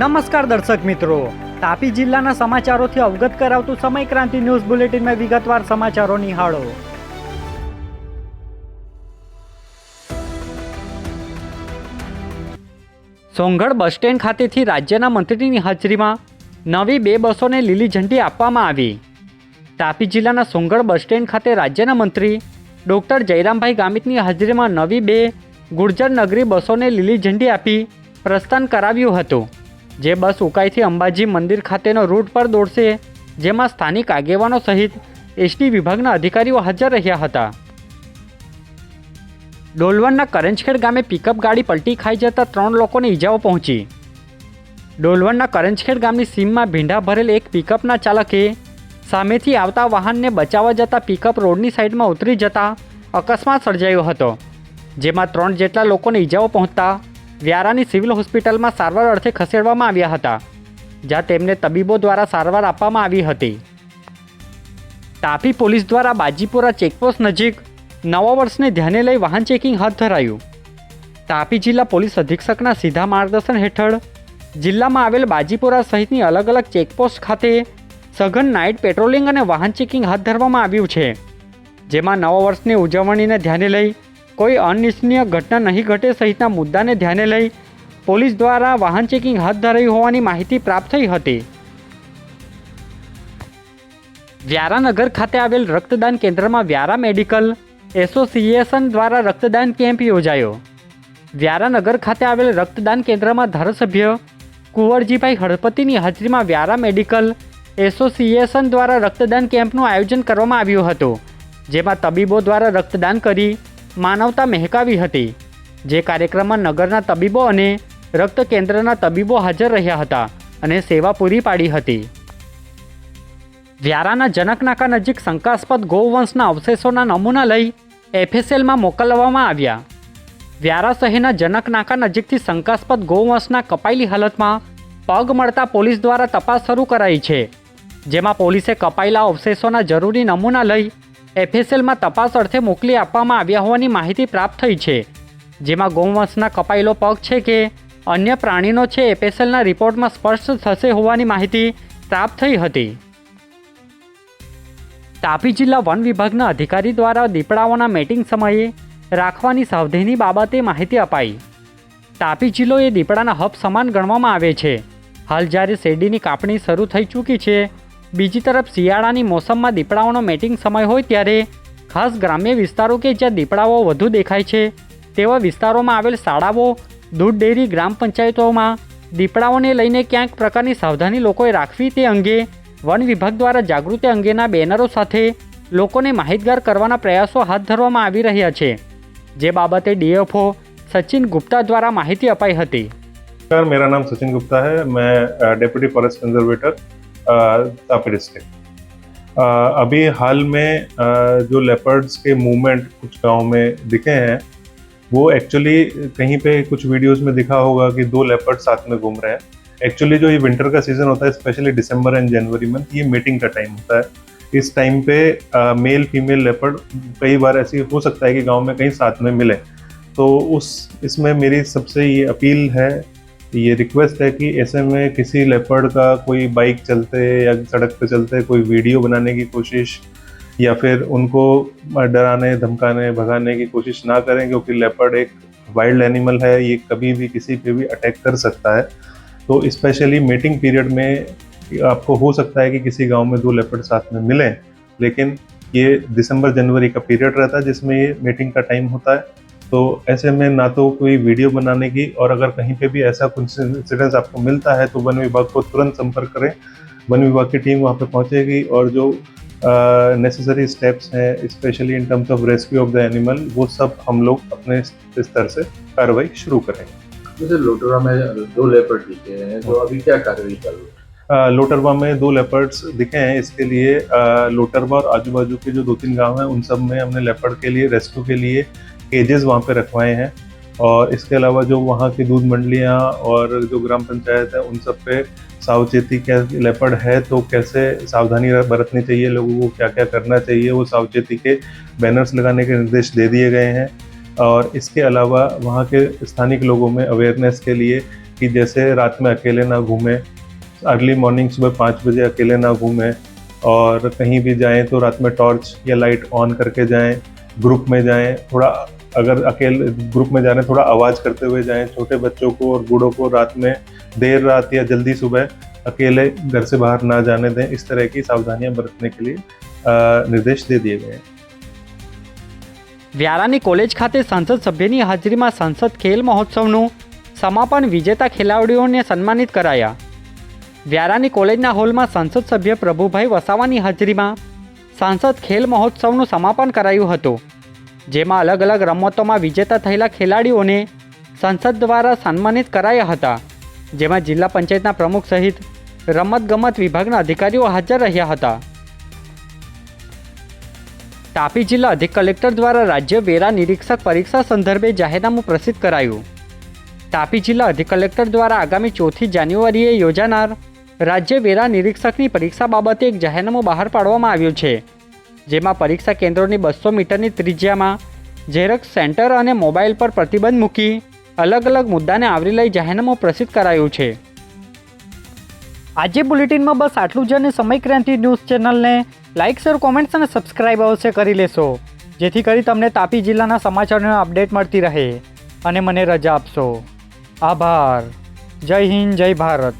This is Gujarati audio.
નમસ્કાર દર્શક મિત્રો. તાપી જિલ્લાના સમાચારોથી અવગત કરાવતું સમય ક્રાંતિ ન્યૂઝ બુલેટિનમાં વિગતવાર સમાચારો નિહાળો. સોંગઢ બસ સ્ટેન્ડ ખાતેથી રાજ્યના મંત્રીની હાજરીમાં નવી બે બસોને લીલી ઝંડી આપવામાં આવી. તાપી જિલ્લાના સોંગઢ બસ સ્ટેન્ડ ખાતે રાજ્યના મંત્રી ડૉક્ટર જયરામભાઈ ગામિતની હાજરીમાં નવી બે ગુર્જર નગરી બસોને લીલી ઝંડી આપી પ્રસ્થાન કરાવ્યું હતું. જે બસ ઉકાઈથી અંબાજી મંદિર ખાતેનો રૂટ પર દોડશે, જેમાં સ્થાનિક આગેવાનો સહિત એસટી વિભાગના અધિકારીઓ હાજર રહ્યા હતા. ડોલવણના કરંજખેડ ગામે પિકઅપ ગાડી પલટી ખાઈ જતા ત્રણ લોકોને ઈજાઓ પહોંચી. ડોલવણના કરંજખેડ ગામની સીમમાં ભીંડા ભરેલ એક પિકઅપના ચાલકે સામેથી આવતા વાહનને બચાવવા જતાં પિકઅપ રોડની સાઈડમાં ઉતરી જતા અકસ્માત સર્જાયો હતો, જેમાં ત્રણ જેટલા લોકોને ઈજાઓ પહોંચતા વ્યારાની સિવિલ હોસ્પિટલમાં સારવાર અર્થે ખસેડવામાં આવ્યા હતા, જ્યાં તેમને તબીબો દ્વારા સારવાર આપવામાં આવી હતી. તાપી પોલીસ દ્વારા બાજીપુરા ચેકપોસ્ટ નજીક નવા વર્ષને ધ્યાને લઈ વાહન ચેકિંગ હાથ ધરાયું. તાપી જિલ્લા પોલીસ અધિક્ષકના સીધા માર્ગદર્શન હેઠળ જિલ્લામાં આવેલ બાજીપુરા સહિતની અલગ અલગ ચેકપોસ્ટ ખાતે સઘન નાઇટ પેટ્રોલિંગ અને વાહન ચેકિંગ હાથ ધરવામાં આવ્યું છે, જેમાં નવા વર્ષની ઉજવણીને ધ્યાને લઈ કોઈ અનિચ્છનીય ઘટના નહીં ઘટે સહિતના મુદ્દાને ધ્યાને લઈ પોલીસ દ્વારા વાહન ચેકિંગ હાથ ધરાયું હોવાની માહિતી પ્રાપ્ત થઈ હતી. વ્યારાનગર ખાતે આવેલ રક્તદાન કેન્દ્રમાં વ્યારા મેડિકલ એસોસિએશન દ્વારા રક્તદાન કેમ્પ યોજાયો. વ્યારાનગર ખાતે આવેલ રક્તદાન કેન્દ્રમાં ધારાસભ્ય કુંવરજીભાઈ હળપતિની હાજરીમાં વ્યારા મેડિકલ એસોસિએશન દ્વારા રક્તદાન કેમ્પનું આયોજન કરવામાં આવ્યું હતું, જેમાં તબીબો દ્વારા રક્તદાન કરી માનવતા મહેકાવી હતી, જે કાર્યક્રમમાં નગરના તબીબો અને રક્ત કેન્દ્રના તબીબો હાજર રહ્યા હતા અને સેવા પૂરી પાડી હતી. વ્યારાના જનકનાકા નજીક શંકાસ્પદ ગૌવંશના અવશેષોના નમૂના લઈ એફએસએલમાં મોકલવામાં આવ્યા. વ્યારા શહેરના જનકનાકા નજીકથી શંકાસ્પદ ગૌવંશના કપાયેલી હાલતમાં પગ મળતા પોલીસ દ્વારા તપાસ શરૂ કરાઈ છે, જેમાં પોલીસે કપાયેલા અવશેષોના જરૂરી નમૂના લઈ એફએસએલમાં તપાસ અર્થે મોકલી આપવામાં આવ્યા હોવાની માહિતી પ્રાપ્ત થઈ છે. જેમાં ગૌવંશના કપાયેલો પગ છે કે અન્ય પ્રાણીનો છે એફએસએલના રિપોર્ટમાં સ્પષ્ટ થશે હોવાની માહિતી પ્રાપ્ત થઈ હતી. તાપી જિલ્લા વન વિભાગના અધિકારી દ્વારા દીપડાઓના મેટિંગ સમયે રાખવાની સાવધાની બાબતે માહિતી અપાઈ. તાપી જિલ્લો એ દીપડાના હબ સમાન ગણવામાં આવે છે. હાલ જ્યારે શેરડીની કાપણી શરૂ થઈ ચૂકી છે બીજી તરફ શિયાળાની મોસમમાં દીપડાઓનો મેટિંગ સમય હોય ત્યારે ખાસ ગ્રામ્ય વિસ્તારો કે જ્યાં દીપડાઓ વધુ દેખાય છે, તેવા વિસ્તારોમાં આવેલ શાળાઓ, દૂધ ડેરી, ગ્રામ પંચાયતોમાં દીપડાઓને લઈને ક્યાંક પ્રકારની સાવધાની લોકોએ રાખવી તે અંગે વન વિભાગ દ્વારા જાગૃતિ અંગેના બેનરો સાથે લોકોને માહિતગાર કરવાના પ્રયાસો હાથ ધરવામાં આવી રહ્યા છે. જે બાબતે ડીએફઓ સચિન ગુપ્તા દ્વારા માહિતી અપાઈ હતી. સર મેરા નામ સચિન ગુપ્તા હૈ. મેં deputy forest conservator Tapi district अभी हाल में जो लेपर्ड्स के मूवमेंट कुछ गाँव में दिखे हैं, वो एक्चुअली कहीं पे कुछ वीडियोस में दिखा होगा कि दो लेपर्ड साथ में घूम रहे हैं। एक्चुअली जो ये विंटर का सीज़न होता है specially December end January month ये मीटिंग का टाइम होता है। इस टाइम पे मेल फीमेल लेपर्ड कई बार ऐसी हो सकता है कि गाँव में कहीं साथ में मिले। तो उस, इसमें मेरी सबसे ये अपील है ये रिक्वेस्ट है कि ऐसे में किसी लेपर्ड का कोई बाइक चलते या सड़क पे चलते कोई वीडियो बनाने की कोशिश या फिर उनको डराने, धमकाने, भगाने की कोशिश ना करें क्योंकि लेपर्ड एक वाइल्ड एनिमल है, ये कभी भी किसी पे भी अटैक कर सकता है। तो स्पेशली मीटिंग पीरियड में आपको हो सकता है कि किसी गाँव में दो लेपर्ड साथ में मिलें, लेकिन ये दिसंबर, जनवरी का पीरियड रहता है जिसमें ये मीटिंग का टाइम होता है। तो ऐसे में ना तो कोई वीडियो बनाने की और अगर कहीं पे भी ऐसा कुछ इंसिडेंस आपको मिलता है तो वन विभाग को तुरंत संपर्क करें। वन विभाग की टीम वहाँ पे पहुँचेगी और जो नेसेसरी स्टेप्स हैं specially in terms of rescue of the animal वो सब हम लोग अपने स्तर से कार्रवाई शुरू करेंगे। जैसे लोटोरा में दो लेपर्ड दिखे हैं तो अभी क्या कार्रवाई चालू है? अ, लोटरवा में दो लेपर्ड्स दिखे हैं इसके लिए लोटरवा और आजू बाजू के जो दो तीन गाँव हैं उन सब में हमने लेपर्ड के लिए रेस्क्यू के लिए केजेस वहाँ पे रखवाए हैं। और इसके अलावा जो वहाँ की दूध मंडलियाँ और जो ग्राम पंचायत है, उन सब पे सावचेती क्या लेपर्ड है तो कैसे सावधानी बरतनी चाहिए, लोगों को क्या क्या करना चाहिए, वो सावचेती के बैनर्स लगाने के निर्देश दे दिए गए हैं। और इसके अलावा वहाँ के स्थानिक लोगों में अवेयरनेस के लिए कि जैसे रात में अकेले ना घूमें अर्ली मॉर्निंग सुबह पाँच बजे अकेले ना घूमें, और कहीं भी जाएँ तो रात में टॉर्च या लाइट ऑन करके जाएँ ग्रुप में जाएँ, थोड़ा अगर अकेले ग्रुप में जा रहे हैं थोड़ा आवाज़ करते हुए जाएं छोटे बच्चों को और बूढ़ों को रात में देर रात या जल्दी सुबह अकेले घर से बाहर ना जाने दें इस तरह की सावधानियां बरतने के लिए अ, निर्देश दे दिए गए हैं વ્યારાની કોલેજ ખાતે સંસદ સભ્યની હાજરીમાં સંસદ ખેલ મહોત્સવનું સમાપન વિજેતા ખેલાડીઓને સન્માનિત કરાયા વ્યારાની કોલેજના હોલમાં સંસદ સભ્ય પ્રભુભાઈ વસાવાની હાજરીમાં સાંસદ ખેલ મહોત્સવનું સમાપન કરાયું હતું જેમાં અલગ અલગ રમતોમાં વિજેતા થયેલા ખેલાડીઓને સંસદ દ્વારા સન્માનિત કરાયા હતા. જેમાં જિલ્લા પંચાયતના પ્રમુખ સહિત રમતગમત વિભાગના અધિકારીઓ હાજર રહ્યા હતા. તાપી જિલ્લા અધિક કલેક્ટર દ્વારા રાજ્ય વેરા નિરીક્ષક પરીક્ષા સંદર્ભે જાહેરનામું પ્રસિદ્ધ કરાયું. તાપી જિલ્લા અધિક કલેક્ટર દ્વારા આગામી ચોથી જાન્યુઆરીએ યોજાનાર રાજ્ય વેરા નિરીક્ષકની પરીક્ષા બાબતે એક જાહેરનામું બહાર પાડવામાં આવ્યું છે. જેમાં પરીક્ષા કેન્દ્રોની બસો મીટરની ત્રિજ્યામાં ઝેરોક્સ સેન્ટર અને મોબાઈલ પર પ્રતિબંધ મૂકી અલગ અલગ મુદ્દાને આવરી લઈ જાહેરનામું પ્રસિદ્ધ કરાયું છે. આજે બુલેટિનમાં બસ આટલું જ અને સમય ક્રાંતિ ન્યૂઝ ચેનલને લાઇક, શેર, કોમેન્ટ્સ અને સબસ્ક્રાઇબ અવશ્ય કરી લેશો. જેથી કરી તમને તાપી જિલ્લાના સમાચારોની અપડેટ મળતી રહે. અને મને રજા આપશો. આભાર. જય હિન્દ, જય ભારત.